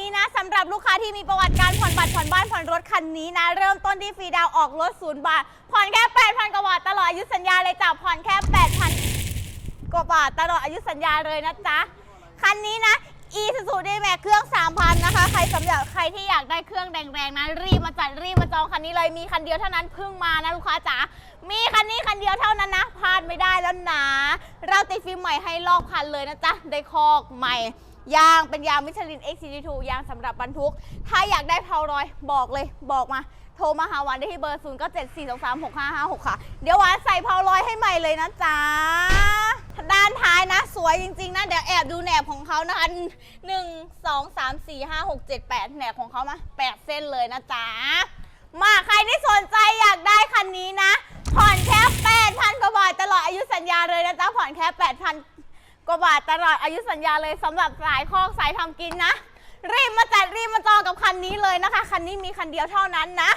นี้นะสำหรับลูกค้าที่มีประวัติการผ่อนบัตรผ่อนบ้านผ่อนรถคันนี้นะ เริ่มต้นที่ฟรีดาวออกรถศูนย์บาท ผ่อนแค่8,000กว่าบาทตลอดอายุสัญญาเลยจ้ะผ่อนแค่8,000กว่าบาทตลอดอายุสัญญาเลยนะจ๊ะ คันนี้นะ e s u z u d m a x เครื่อง 3,000 นะคะ ใครสำหรับใครที่อยากได้เครื่องแรงๆนะ รีบมาจัดรีบมาจองคันนี้เลยมีคันเดียวเท่านั้นเพิ่งมานะลูกค้าจ๋ามีคันนี้คันเดียวเท่านั้นนะพลาดไม่ได้แล้วนะ เราติดฟิล์มใหม่ให้ลอกคันเลยนะจ๊ะได้คอกใหม่ ยางเป็นยางมิชลิน X42 ยางสำหรับบรรทุก ถ้าอยากได้เพารอยบอกเลยบอกมา โทรมาหาวานได้ที่เบอร์ 0 9 7 4 2 3 6 5 5 6 ค่ะ เดี๋ยวหวานใส่เพารอยให้ใหม่เลยนะจ๊ะ ด้านท้ายนะ สวยจริงๆนะเดี๋ยวแอบดูแหนบของเขานะคะ1 2 3 4 5 6 7 8 แหนบของเขามา 8 เส้นเลยนะจ๊ะ มาใครที่สนใจอยากได้คันนี้นะ ผ่อนแค่ 8,000กว่าบาทตลอดอายุสัญญาเลยนะจ๊ะ ผ่อนแค่ 8,000 กว่าบาทตลอดอายุสัญญาเลยสำหรับสายคอกสายทำกินนะ รีบมาจัดรีบมาจองกับคันนี้เลยนะคะ คันนี้มีคันเดียวเท่านั้นนะ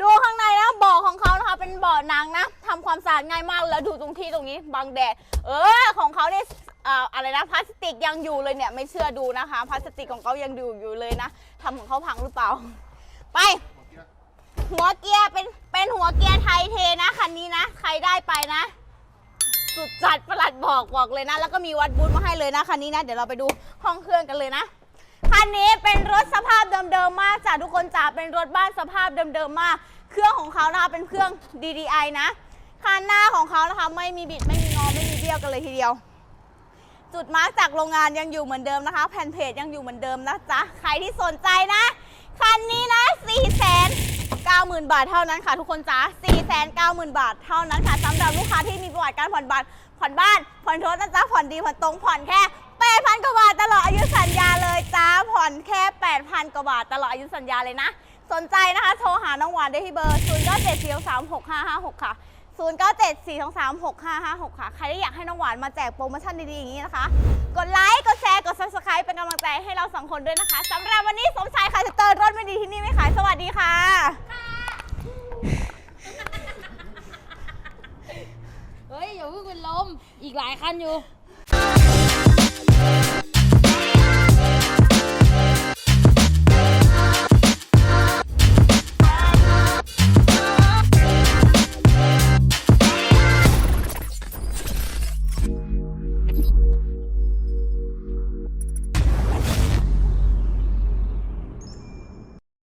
ดูข้างในนะเบาะของเขานะคะเป็นเบาะหนังนะทำความสะอาดง่ายมากแล้วดูตรงที่ตรงนี้บังแดดเออของเขาเนี่ยเอ่ออะไรนะพลาสติกยังอยู่เลยเนี่ยไม่เชื่อดูนะคะพลาสติกของเขายังอยู่อยู่เลยนะทำของเขาพังหรือเปล่า ไป หัวเกียร์เป็นเป็นหัวเกียร์ไทยเทนะคันนี้นะ ใครได้ไปนะ สุดจัดประหลัดบอกบอกเลยนะ แล้วก็มีวัดบูธมาให้เลยนะคันนี้นะ เดี๋ยวเราไปดูห้องเครื่องกันเลยนะ คันนี้เป็นรถสภาพเดิมๆมากจ้ะทุกคนจ๋าเป็นรถบ้านสภาพเดิมๆมาก เครื่องของเขานะคะเป็นเครื่อง DDI นะคันหน้าของเขานะคะไม่มีบิดไม่มีงอไม่มีเบี้ยวกันเลยทีเดียว จุดมาร์กจากโรงงานยังอยู่เหมือนเดิมนะคะ แผ่นเพจยังอยู่เหมือนเดิมนะจ๊ะใครที่สนใจนะคันนี้นะ4 9 0 0 0 0 บาทเท่านั้นค่ะทุกคนจ้า4 9 0 0 0 0 บาทเท่านั้นค่ะสำหรับลูกค้าที่มีประวัติการผ่อนบัตรผ่อนบ้าน ผ่อนรถนะจ๊ะผ่อนดีผ่อนตรงผ่อนแค่8,000กว่าบาทตลอดอายุสัญญาเลยจ้าผ่อนแค่ 8,000กว่าบาทตลอดอายุสัญญาเลยนะ สนใจนะคะ โทรหาน้องหวานได้ที่เบอร์ 0 9 7 4 3 6 5 5 6ค่ะ 0 9 7 4 2 3 6 5 5 6 ค่ะ ใครที่อยากให้น้องหวานมาแจกโปรโมชั่นดีๆ อย่างนี้นะคะ กดไลค์ กดแชร์ กด subscribe เป็นกำลังใจให้เราสองคนด้วยนะคะสำหรับวันนี้สมชายขายสเตอร์รถไม่ดีที่นี่ไม่ขาย สวัสดีค่ะ เฮ้ย อย่าเพิ่งเป็นลม อีกหลายคันอยู่